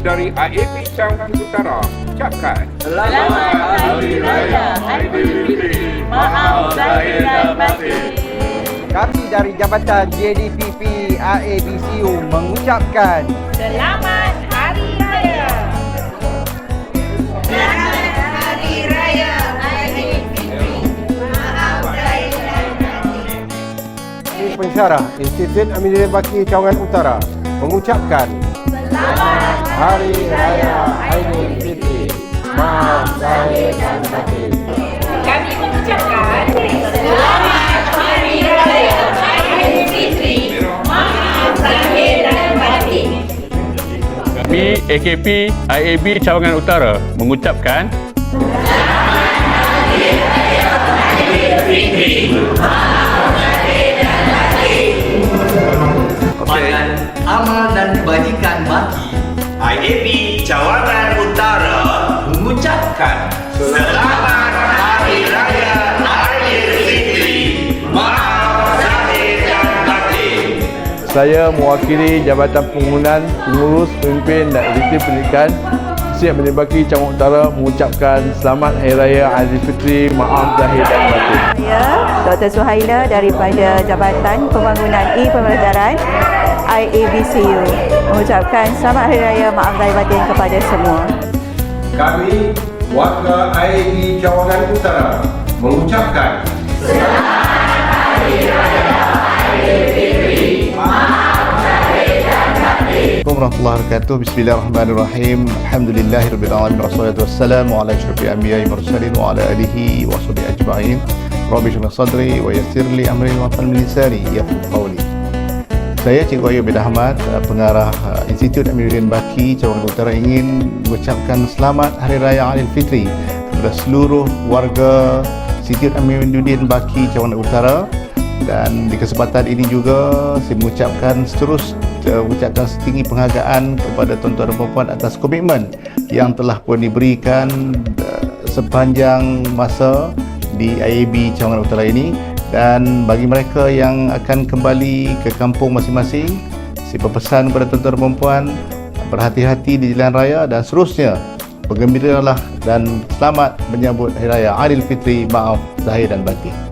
dari IAP Cawangan Utara ucapkan Selamat Hari Raya Aidilfitri. Maaf zahir dan batin. Kami dari Jabatan JDPP AABCU mengucapkan Selamat Hari Raya. Pensyarah Institut Aminuddin Baki Cawangan Utara mengucapkan Hari Raya Aidilfitri. Maaf zahir dan batin. Kami mengucapkan Selamat Hari Raya Aidilfitri. Maaf zahir dan batin. Kami AKP IAB Cawangan Utara mengucapkan Badan Amal dan Kebajikan Baki IAP Cawangan Utara mengucapkan Selamat Hari Raya Aidilfitri. Maaf zahir dan batin. Saya mewakili Jabatan Pengurusan Pengurus Pemimpin dan Aktiviti Pendidikan Siap Menibaki Cawangan Utara mengucapkan Selamat Hari Raya Aidilfitri. Maaf zahir dan batin. Saya Dr. Suhaila daripada Jabatan Pembangunan E-Pembelajaran IABCU mengucapkan Selamat Hari Raya Maaf Lahir Batin kepada semua. Kami warga IAB Cawangan Utara mengucapkan Assalamualaikum warahmatullahi wabarakatuh. Bismillahirrahmanirrahim. Alhamdulillahirabbil alamin wassalatu wassalamu ala asyrafil anbiya'i mursalin wa ala alihi wa sahbihi ajma'in. Rabbi shrah sadri wa yassir li amri wa hlul min lisani yafqahu qawli. Saya Cikgu Ayub bin Ahmad, uh, pengarah uh, Institut Amiruddin Baki Cawangan Utara ingin mengucapkan selamat Hari Raya Aidilfitri kepada seluruh warga Institut Amiruddin Baki Cawangan Utara. Dan di kesempatan ini juga saya mengucapkan seterus uh, mengucapkan setinggi penghargaan kepada tuan-tuan dan puan atas komitmen yang telah pun diberikan sepanjang masa di IAB Cawangan Utara ini dan bagi mereka yang akan kembali ke kampung masing-masing saya berpesan kepada tuan-tuan dan puan berhati-hati di jalan raya dan seterusnya. Bergembiralah dan selamat menyambut Hari Raya Aidilfitri maaf zahir dan batin